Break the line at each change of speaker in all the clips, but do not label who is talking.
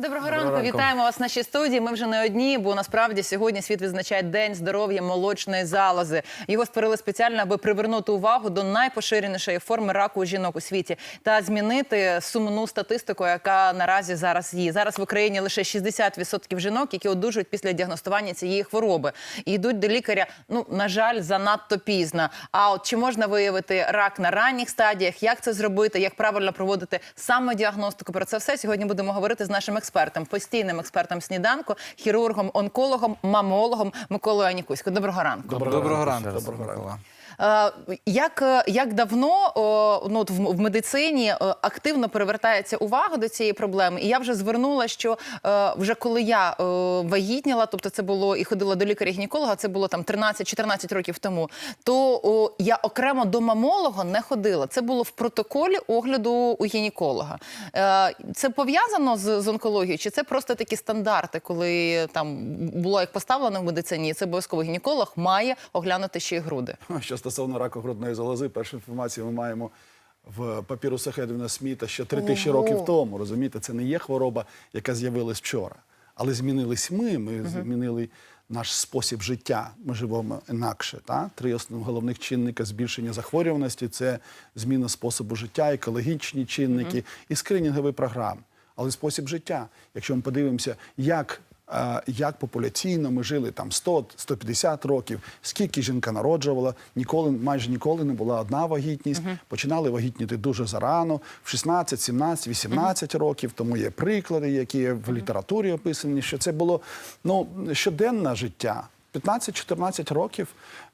Доброго ранку, вітаємо вас в нашій студії. Ми вже не одні, бо насправді сьогодні світ відзначає День здоров'я молочної залози. Його створили спеціально, аби привернути увагу до найпоширенішої форми раку у жінок у світі та змінити сумну статистику, яка наразі зараз є. Зараз в Україні лише 60% жінок, які одужують після діагностування цієї хвороби, і йдуть до лікаря. Ну на жаль, занадто пізно. А от чи можна виявити рак на ранніх стадіях? Як це зробити? Як правильно проводити самодіагностику? Про це все сьогодні будемо говорити з нашим експертом, постійним експертом сніданку, хірургом, онкологом, мамологом Миколою Анікусько. Доброго ранку.
Доброго, ранку.
Доброго ранку.
Е, Як, е, як давно ну, в, медицині е, активно привертається увага до цієї проблеми? І я вже звернула, що вже коли я вагітніла, тобто це було і ходила до лікаря-гінеколога, це було там 13-14 років тому, то я окремо до мамолога не ходила. Це було в протоколі огляду у гінеколога. Це пов'язано з, з онкологією, чи це просто такі стандарти, коли там було як поставлено в медицині, це обов'язково гінеколог має оглянути ще й груди.
Що стосовно раку грудної залози, першу інформацію ми маємо в папірусах Едвіна Сміта ще три тисячі років тому. Розумієте, це не є хвороба, яка з'явилась вчора. Але змінились ми, ми змінили наш спосіб життя. Ми живемо інакше. Та? Три основні головних чинника збільшення захворюваності це зміна способу життя, екологічні чинники і скринінгові програми. Але спосіб життя, якщо ми подивимося, як як популяційно ми жили там 100-150 років, скільки жінка народжувала, ніколи, майже ніколи не була одна вагітність. Починали вагітніти дуже зарано, в 16, 17, 18 років. Тому є приклади, які в літературі описані, що це було ну, щоденне життя. 15-14 років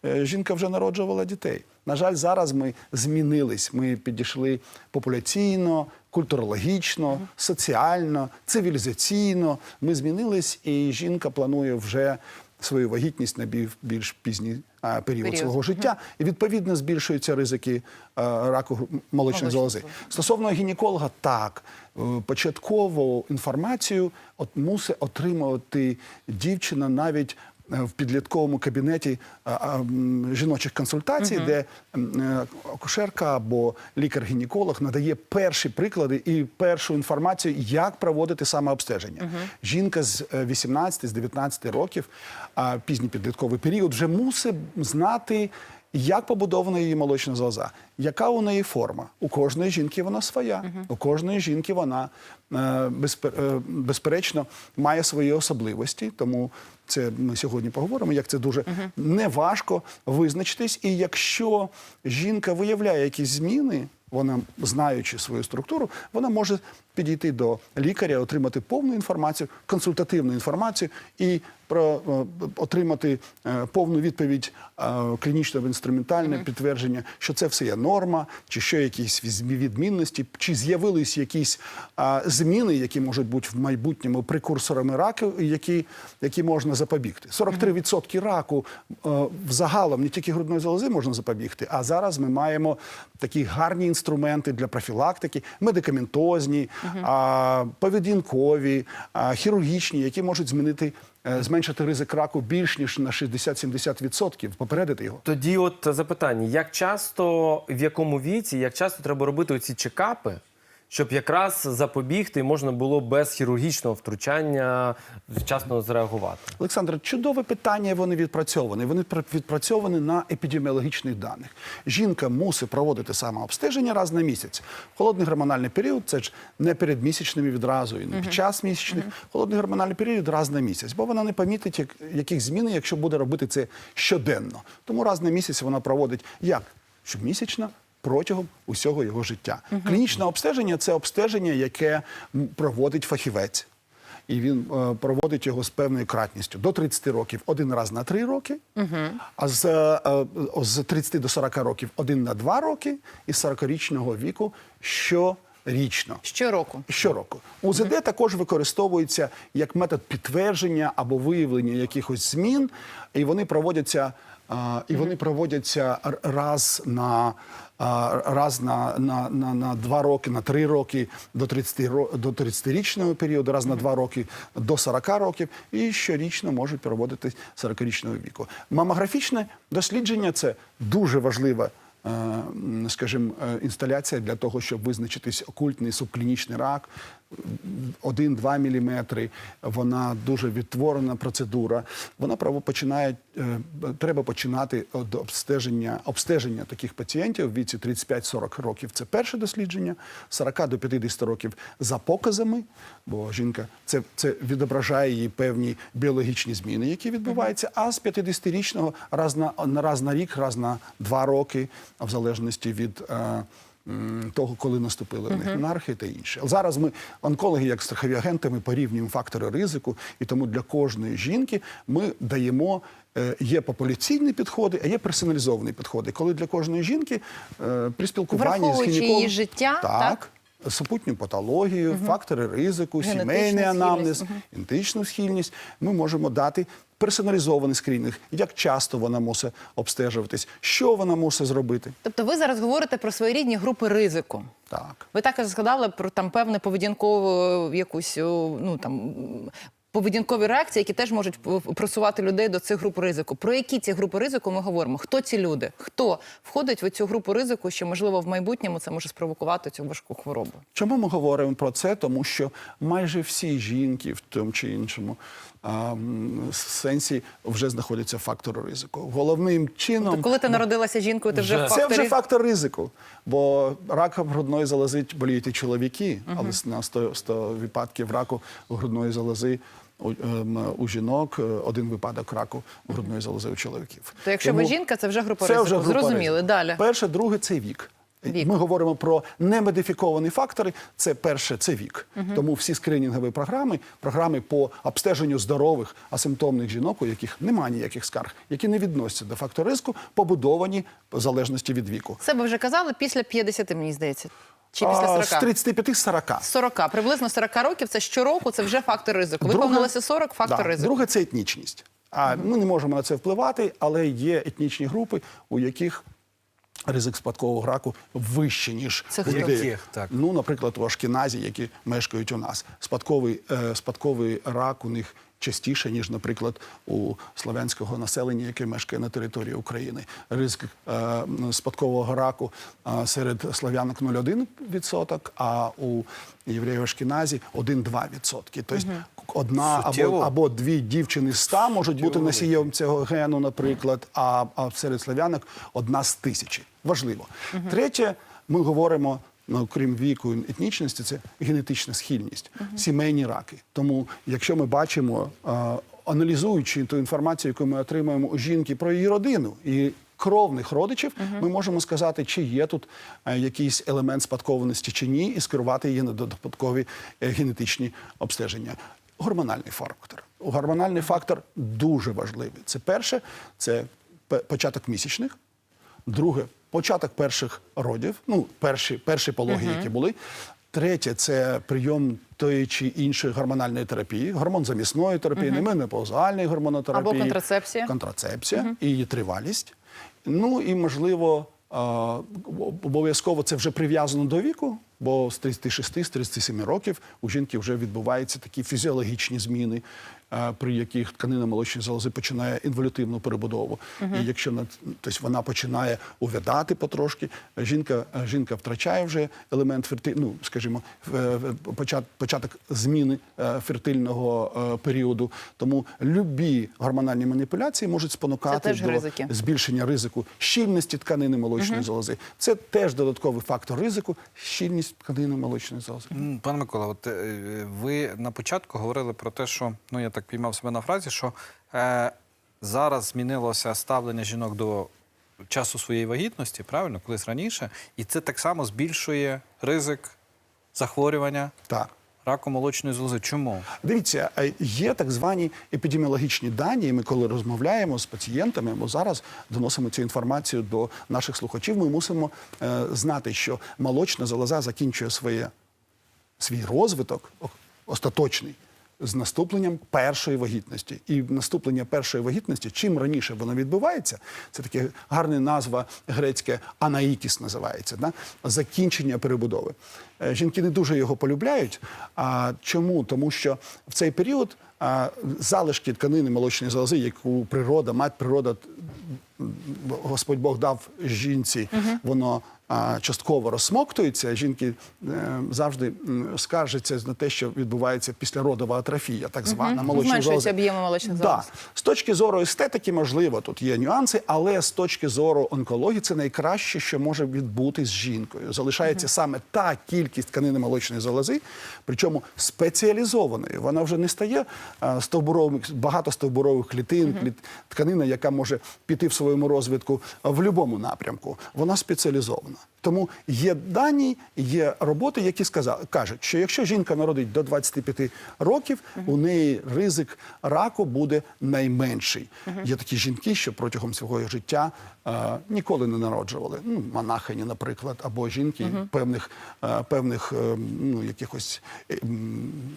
е, жінка вже народжувала дітей. На жаль, зараз ми змінились. Ми підійшли популяційно, культурологічно, соціально, цивілізаційно. Ми змінились, і жінка планує вже свою вагітність на більш, пізній а, період,
Період.
свого життя. І відповідно збільшуються ризики а, раку Молочної залози. Стосовно гінеколога, так е, початкову інформацію от мусить отримувати дівчина навіть. Е, В підлітковому кабінеті м, жіночих консультацій, де е, акушерка або лікар-гінеколог надає перші приклади і першу інформацію, як проводити самообстеження. Жінка з е, 18 з 19 років, пізній підлітковий період, вже мусить знати, як побудована її молочна залоза, яка у неї форма? У кожної жінки вона своя. У кожної жінки вона е, е, безперечно має свої особливості. Тому це ми сьогодні поговоримо. Як це дуже неважко визначитись. І якщо жінка виявляє якісь зміни, вона знаючи свою структуру, вона може підійти до лікаря, отримати повну інформацію, консультативну інформацію і про е, отримати е, повну відповідь е, клінічного інструментальне підтвердження, що це все є норма, чи що якісь відмінності, чи з'явились якісь зміни, які можуть бути в майбутньому прекурсорами раку, які, які можна запобігти. 43% раку взагалом не тільки грудної залози можна запобігти, а зараз ми маємо такі гарні інструменти для профілактики, медикаментозні, а, поведінкові, хірургічні, які можуть змінити. Е, Зменшити ризик раку більш ніж на 60-70%, попередити його.
Тоді, от запитання: як часто, в якому віці, як часто треба робити оці чекапи, щоб якраз запобігти можна було без хірургічного втручання вчасно зреагувати?
Олександр, чудове питання. Вони відпрацьовані. Вони пр- відпрацьовані на епідеміологічних даних. Жінка мусить проводити самообстеження раз на місяць. Холодний гормональний період це ж не перед місячними відразу і не під час місячних. Холодний гормональний період раз на місяць, бо вона не помітить як, яких змін, якщо буде робити це щоденно. Тому раз на місяць вона проводить як щомісячно. Протягом усього його життя. Клінічне обстеження це обстеження, яке проводить фахівець і він е, проводить його з певною кратністю до 30 років один раз на 3 роки, а з, е, е, з 30 до 40 років один на 2 роки, і з 40-річного віку щорічно.
Щороку.
Щороку УЗД також використовується як метод підтвердження або виявлення якихось змін, і вони проводяться А, і вони проводяться раз на раз на, на, на, на два роки, на три роки до 30 до 30-річного періоду, раз на два роки до 40 років, і щорічно можуть проводитись 40-річного віку. Мамографічне дослідження це дуже важливе. е, Скажімо, е, інсталяція для того, щоб визначитись окультний субклінічний рак, 1-2 мм, вона дуже відтворена процедура. Вона право починає, е, треба починати обстеження, обстеження таких пацієнтів в віці 35-40 років. Це перше дослідження, 40 до 50 років за показами, бо жінка це, це відображає її певні біологічні зміни, які відбуваються. А з 50-річного раз на, раз на рік, раз на два роки, в залежності від. Того, коли наступили в них монархи та інше. Зараз ми, онкологи, як страхові агенти, ми порівнюємо фактори ризику, і тому для кожної жінки ми даємо. е, Є популяційні підходи, а є персоналізовані підходи. Коли для кожної жінки е, при спілкуванні з
Враховуючи
гінекологом...
її життя, так?
Супутню патологію, фактори ризику,
Генетичну
сімейний анамнез,
угу.
генетичну схильність, ми можемо дати персоналізований скринінг, як часто вона мусить обстежуватись, що вона мусить зробити.
Тобто ви зараз говорите про своєрідні групи ризику.
Так.
Ви також згадали про там певне поведінкову якусь ну там. Поведінкові реакції, які теж можуть просувати людей до цих груп ризику. Про які ці групи ризику ми говоримо? Хто ці люди? Хто входить в цю групу ризику, що можливо в майбутньому це може спровокувати цю важку хворобу?
Чому ми говоримо про це? Тому що майже всі жінки в тому чи іншому а, м, сенсі вже знаходяться фактори ризику. Головним чином
То коли ти народилася жінкою, ти вже в
Вже.
Це
факторі...
вже фактор ризику, бо раком грудної залози боліють і чоловіки, але на 100, 100 випадків раку грудної залози у, ем, жінок, е, один випадок раку грудної залози у чоловіків.
То якщо ви жінка, це вже група
це
ризику.
вже група
Зрозуміли.
ризику.
Далі.
Перше, друге це вік.
Вік.
Ми говоримо про немодифіковані фактори. Це перше, це вік. Тому всі скринінгові програми, програми по обстеженню здорових асимптомних жінок, у яких немає ніяких скарг, які не відносяться до фактору ризику, побудовані в залежності від віку.
Це ви вже казали після 50, мені здається. Чи після
А,
40?
З 35-40.
40. Приблизно 40 років це щороку, це вже фактор ризику. Виповнилося 40 фактор
да,
ризику.
Друге це етнічність. А ми не можемо на це впливати, але є етнічні групи, у яких ризик спадкового раку вищий, ніж
Це
у людей.
Яких? Так.
Ну, наприклад, у Ашкіназі, які мешкають у нас. Спадковий, е, спадковий рак у них частіше, ніж, наприклад, у славянського населення, яке мешкає на території України. Ризик е, спадкового раку е, серед слав'янок 0,1%, а у євреїв Ашкіназі 1-2%. Тобто одна або, або дві дівчини з ста можуть бути носієм цього гену, наприклад, а, а серед слав'янок одна з тисячі. Важливо. Третє, ми говоримо. Ну, крім віку і етнічності, це генетична схильність, сімейні раки. Тому, якщо ми бачимо, е, аналізуючи ту інформацію, яку ми отримуємо у жінки про її родину і кровних родичів, ми можемо сказати, чи є тут е, якийсь елемент спадкованості чи ні, і скерувати її на додаткові е, генетичні обстеження. Гормональний фактор. Гормональний фактор дуже важливий. Це перше, це початок місячних. Друге, початок перших родів, ну, перші, перші пологи, які були. Третє це прийом тої чи іншої гормональної терапії, гормон замісної терапії, не менопаузальної гормонотерапії.
Або контрацепція.
Контрацепція і її тривалість. Ну і можливо, обов'язково це вже прив'язано до віку, бо з 36, з 37 років у жінки вже відбуваються такі фізіологічні зміни, при яких тканина молочної залози починає інволютивну перебудову. І якщо на- тобто вона починає увядати потрошки, жінка, жінка втрачає вже елемент ферти, ну, скажімо, в- початок зміни е, фертильного е, періоду. Тому любі гормональні маніпуляції можуть спонукати до
ризики.
збільшення ризику щільності тканини молочної залози. Це теж додатковий фактор ризику щільність тканини молочної залози.
Пане Микола, от е, ви на початку говорили про те, що ну я так піймав себе на фразі, що е, зараз змінилося ставлення жінок до часу своєї вагітності, правильно, колись раніше, і це так само збільшує ризик захворювання
Так.
Раку молочної залози. Чому?
Дивіться, е, є так звані епідеміологічні дані. і Ми, коли розмовляємо з пацієнтами, або зараз доносимо цю інформацію до наших слухачів. Ми мусимо е, знати, що молочна залоза закінчує своє свій розвиток остаточний з наступленням першої вагітності. І наступлення першої вагітності, чим раніше воно відбувається, це таке гарна назва грецьке анаїкіс називається, да? закінчення перебудови. Е, Жінки не дуже його полюбляють. А чому? Тому що в цей період а, залишки тканини молочної залози, яку природа, мать природа Господь Бог дав жінці, воно а, частково розсмоктується. Жінки е, завжди скаржаться на те, що відбувається післяродова атрофія, так звана молочна
Зменшується об'єми молочних
Да. З точки зору естетики, можливо, тут є нюанси, але з точки зору онкології це найкраще, що може відбутись з жінкою. Залишається саме та кількість тканини молочної залози, причому спеціалізованої. Вона вже не стає стовбуровим, багато стовбурових клітин, кліт, тканина, яка може піти в своєму розвитку в будь-якому напрямку. Вона спеціалізована. Україна. Тому є дані, є роботи, які сказали, кажуть, що якщо жінка народить до 25 років, у неї ризик раку буде найменший. Є такі жінки, що протягом свого життя е, ніколи не народжували. Ну, монахині, наприклад, або жінки певних, е, певних е, ну, якихось е,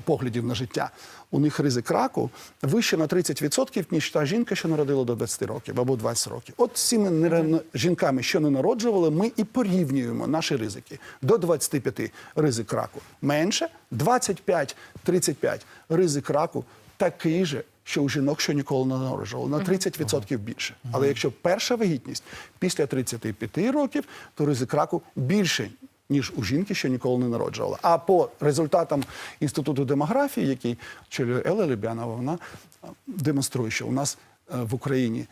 поглядів на життя. У них ризик раку вище на 30%, ніж та жінка, що народила до 20 років або 20 років. От з цими нере- жінками, що не народжували, ми і порівнюємо наші ризики. До 25 ризик раку менше, 25-35 ризик раку такий же, що у жінок, що ніколи не народжували, на 30% більше. Але якщо перша вагітність після 35 років, то ризик раку більший. Ніж у жінки, що ніколи не народжувала. А по результатам інституту демографії, який очолює Елла Лебянова, вона е, демонструє, що у нас е, в Україні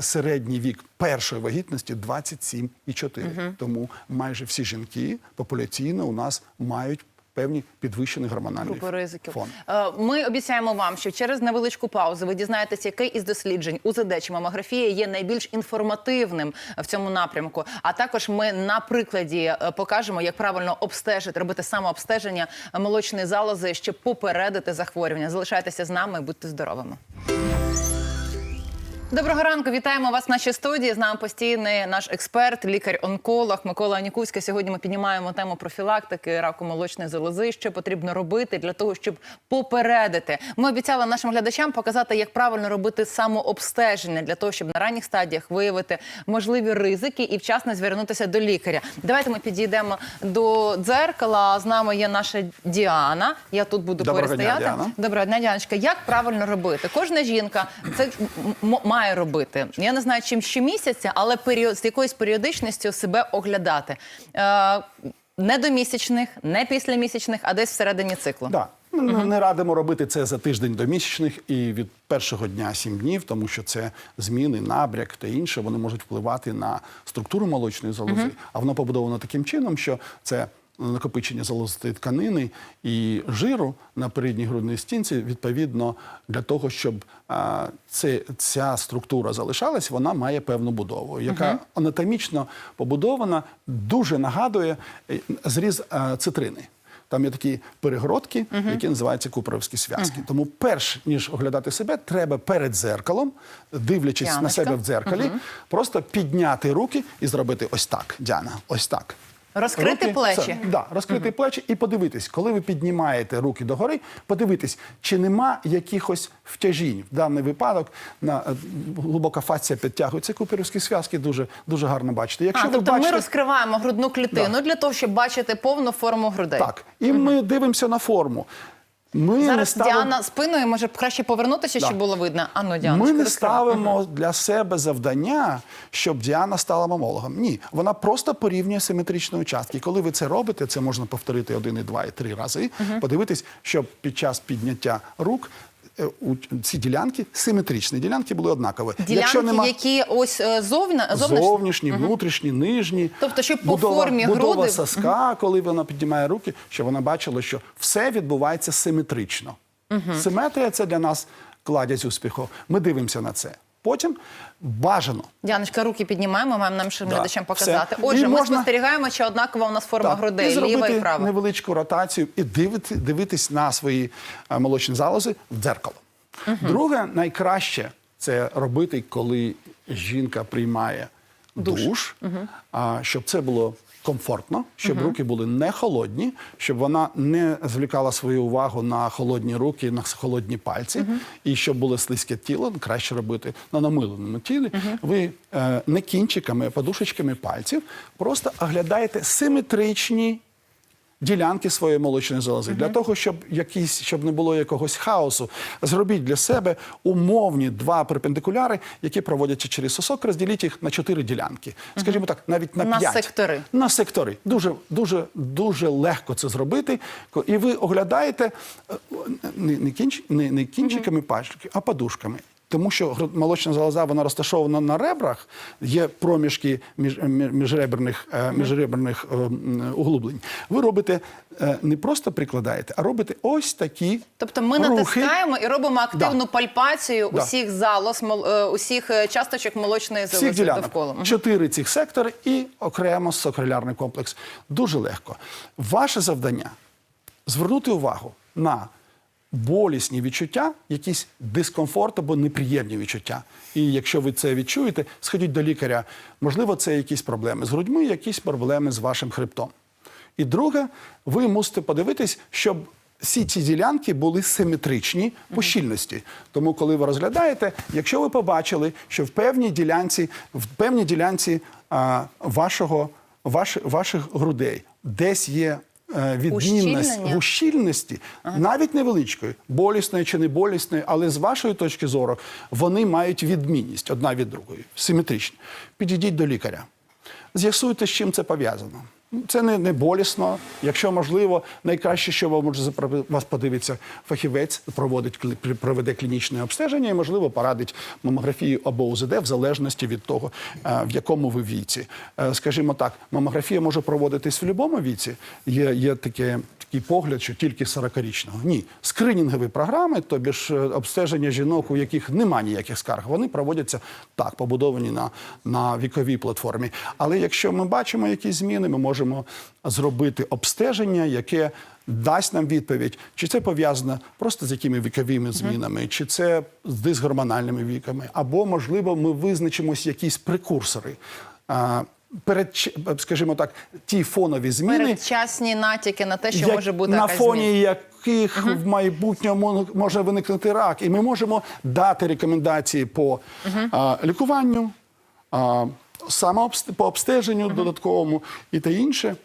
середній вік першої вагітності 27,4. Тому майже всі жінки популяційно у нас мають певні підвищені гормональні
Групи ризиків.
фон.
Е, Ми обіцяємо вам, що через невеличку паузу ви дізнаєтесь, який із досліджень УЗД чи мамографія є найбільш інформативним в цьому напрямку. А також ми на прикладі е, покажемо, як правильно обстежити, робити самообстеження молочної залози, щоб попередити захворювання. Залишайтеся з нами, будьте здоровими. Доброго ранку, вітаємо вас в нашій студії. З нами постійний наш експерт, лікар-онколог Микола Анікуська. Сьогодні ми піднімаємо тему профілактики раку молочної залози. Що потрібно робити для того, щоб попередити. Ми обіцяли нашим глядачам показати, як правильно робити самообстеження для того, щоб на ранніх стадіях виявити можливі ризики і вчасно звернутися до лікаря. Давайте ми підійдемо до дзеркала. З нами є наша Діана. Я тут буду
Доброго
поряд
дня,
стояти.
Діана.
Доброго дня, Діаночка. Як правильно робити? Кожна жінка це м- м- має робити. Я не знаю, чим щомісяця, але період з якоюсь періодичністю себе оглядати. Е, не до місячних, не після місячних, а десь всередині циклу.
Да. Ми не радимо робити це за тиждень до місячних і від першого дня 7 днів, тому що це зміни, набряк та інше, вони можуть впливати на структуру молочної залози. А воно побудовано таким чином, що це накопичення залозистої тканини і жиру на передній грудній стінці, відповідно, для того, щоб а, це, ця структура залишалась, вона має певну будову, яка анатомічно побудована, дуже нагадує е, зріз а, цитрини. Там є такі перегородки, які називаються купровські зв'язки. Тому, перш ніж оглядати себе, треба перед дзеркалом, дивлячись на себе в дзеркалі, просто підняти руки і зробити ось так. Діана, ось так.
Розкрити плечі.
Це, да, розкрити плечі і подивитись, коли ви піднімаєте руки догори, подивитись, чи нема якихось втяжінь. В даний випадок на е, глибока фація підтягується куперівські зв'язки, дуже, дуже гарно бачите. Якщо
А,
ви
тобто
бачите,
ми розкриваємо грудну клітину для того, щоб бачити повну форму грудей.
так, і ми дивимося на форму. Ми
Зараз
ставимо...
Діана спиною може краще повернутися,
Да.
щоб було видно. Ану, Діана,
Ми не ставимо для себе завдання, щоб Діана стала мамологом. Ні, вона просто порівнює симетричні участки. Коли ви це робите, це можна повторити один, і два, і три рази. Подивитись, щоб під час підняття рук ці ділянки симетричні. Ділянки були однакові.
Ділянки, які ось е, зовна, зовнішні?
Внутрішні, нижні.
Тобто, щоб по формі
будова
груди-
соска, коли вона піднімає руки, щоб вона бачила, що все відбувається симетрично. Симетрія це для нас кладязь успіху. Ми дивимося на це. Потім бажано.
Діаночка, руки піднімаємо, маємо нашим
Да,
глядачам
все.
показати.
І
Отже, ми
можна-
спостерігаємо, чи однакова у нас форма
Так,
грудей,
і
ліва і права.
невеличку ротацію і дивити, дивитись на свої е, молочні залози в дзеркало. Друге, найкраще це робити, коли жінка приймає душ, а, щоб це було комфортно, щоб руки були не холодні, щоб вона не звлікала свою увагу на холодні руки, на холодні пальці, і щоб було слизьке тіло, краще робити на намиленому тілі. Ви е, не кінчиками, а подушечками пальців. Просто оглядаєте симетричні ділянки своєї молочної залози. Для того, щоб якісь, щоб не було якогось хаосу, зробіть для себе умовні два перпендикуляри, які проводяться через сосок, розділіть їх на чотири ділянки. Скажімо так, навіть на
На
п'ять.
сектори.
На сектори. Дуже, дуже, дуже легко це зробити. І ви оглядаєте е, не, не, кінч, не, не кінчиками пальчиків, а подушками. Тому що молочна залоза вона розташована на ребрах, є проміжки між, міжреберних, е, міжреберних е, углублень. Ви робите е, не просто прикладаєте, а робите ось такі.
Тобто ми
рухи.
натискаємо і робимо активну
Да.
пальпацію
Да.
усіх залоз, усіх часточок молочної
всіх
залози
ділянок.
довкола.
Чотири цих сектори і окремо сокрилярний комплекс. Дуже легко. Ваше завдання звернути увагу на болісні відчуття, якийсь дискомфорт або неприємні відчуття. І якщо ви це відчуєте, сходіть до лікаря. Можливо, це якісь проблеми з грудьми, якісь проблеми з вашим хребтом. І друге, ви мусите подивитись, щоб всі ці ділянки були симетричні по щільності. Тому, коли ви розглядаєте, якщо ви побачили, що в певній ділянці, в певній ділянці а, вашого, ваш, ваших грудей десь є відмінність
Ущільнення?
в ущільності, навіть невеличкої, болісної чи не болісної, але з вашої точки зору вони мають відмінність одна від другої, симетричні. Підійдіть до лікаря. З'ясуйте, з чим це пов'язано. Це не, не болісно. Якщо можливо, найкраще, що вам може вас подивиться фахівець, проводить проведе клінічне обстеження і, можливо, порадить мамографію або УЗД в залежності від того, е, в якому ви віці. Е, Скажімо так, мамографія може проводитись в будь-якому віці. Є, є таке, такий погляд, що тільки 40-річного. Ні, скринінгові програми, тобі ж е, обстеження жінок, у яких немає ніяких скарг, вони проводяться так, побудовані на, на віковій платформі. Але якщо ми бачимо якісь зміни, ми можемо зробити обстеження, яке дасть нам відповідь, чи це пов'язано просто з якими віковими змінами, чи це з дисгормональними віками, або можливо ми визначимось якісь прекурсори. А, Перед, скажімо так, ті фонові зміни,
Передчасні натяки на те, що
як-
може бути
на
якась
фоні
зміна.
яких в майбутньому може виникнути рак. І ми можемо дати рекомендації по а, лікуванню, а, самообст- по обстеженню додатковому і те інше.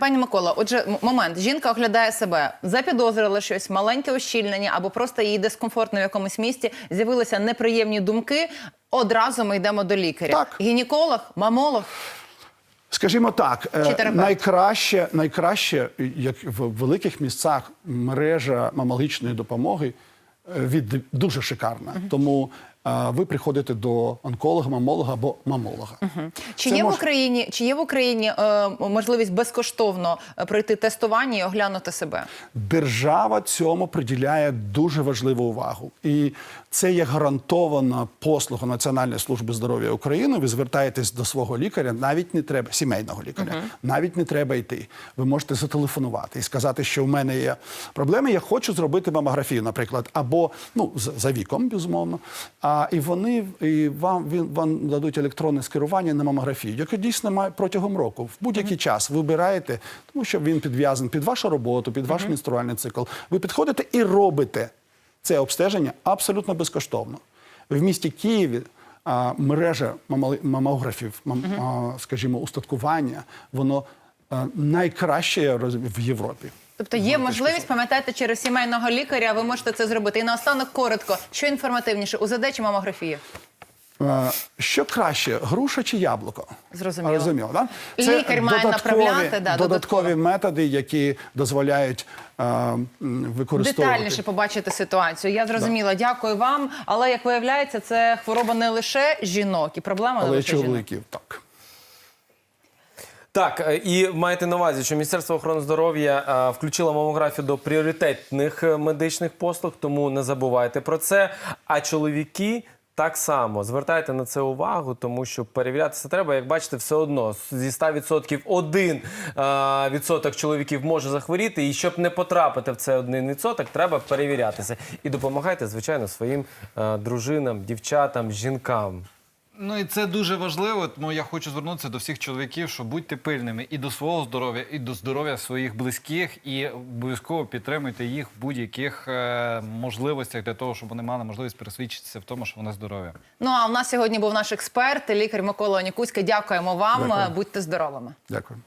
Пані Микола, отже, момент. Жінка оглядає себе, запідозрила щось, маленьке ущільнення, або просто їй дискомфортно в якомусь місці, з'явилися неприємні думки. Одразу ми йдемо до лікаря.
Так.
Гінеколог, мамолог.
Скажімо так, е, найкраще, найкраще, як в великих місцях, мережа мамологічної допомоги е, від дуже шикарна. Тому е, ви приходите до онколога, мамолога або мамолога.
Чи
є
є в Україні, чи є в Україні е, можливість безкоштовно е, пройти тестування і оглянути себе?
Держава цьому приділяє дуже важливу увагу, і це є гарантована послуга Національної служби здоров'я України. Ви звертаєтесь до свого лікаря, навіть не треба сімейного лікаря, навіть не треба йти. Ви можете зателефонувати і сказати, що в мене є проблеми. Я хочу зробити мамографію, наприклад, або ну за, за віком, безумовно. А і вони і вам він вам дадуть електронне скерування на мамографію, яке дійсно має протягом року в будь-який час вибираєте, тому що він підв'язаний під вашу роботу, під ваш менструальний цикл. Ви підходите і робите це обстеження абсолютно безкоштовно. В місті Києві а, мережа мамографів, мам, а, скажімо, устаткування, воно а, найкраще в Європі.
Тобто є можливість, пам'ятати через сімейного лікаря ви можете це зробити. І наостанок коротко, що інформативніше, УЗД чи мамографія?
Е, Що краще, груша чи яблуко?
Зрозуміло.
Розуміло, да?
Лікар має направляти, да,
додаткові
додатково.
методи, які дозволяють е, використовувати.
Детальніше побачити ситуацію. Я зрозуміла. Дякую вам. Але як виявляється, це хвороба не лише жінок, і проблема не
Але
лише жінок.
чоловіків так.
Так, е, і маєте на увазі, що Міністерство охорони здоров'я е, включило мамографію до пріоритетних медичних послуг, тому не забувайте про це. А чоловіки так само звертайте на це увагу, тому що перевірятися треба. Як бачите, все одно зі 100% один відсоток чоловіків може захворіти, і щоб не потрапити в це один відсоток, треба перевірятися. І допомагайте, звичайно, своїм дружинам, дівчатам, жінкам.
Ну і це дуже важливо. Тому я хочу звернутися до всіх чоловіків, що будьте пильними і до свого здоров'я, і до здоров'я своїх близьких, і обов'язково підтримуйте їх в будь-яких е, можливостях для того, щоб вони мали можливість пересвідчитися в тому, що вони здорові.
Ну а у нас сьогодні був наш експерт, лікар Микола Онікуська. Дякуємо вам.
Дякую.
Будьте здоровими.
Дякую.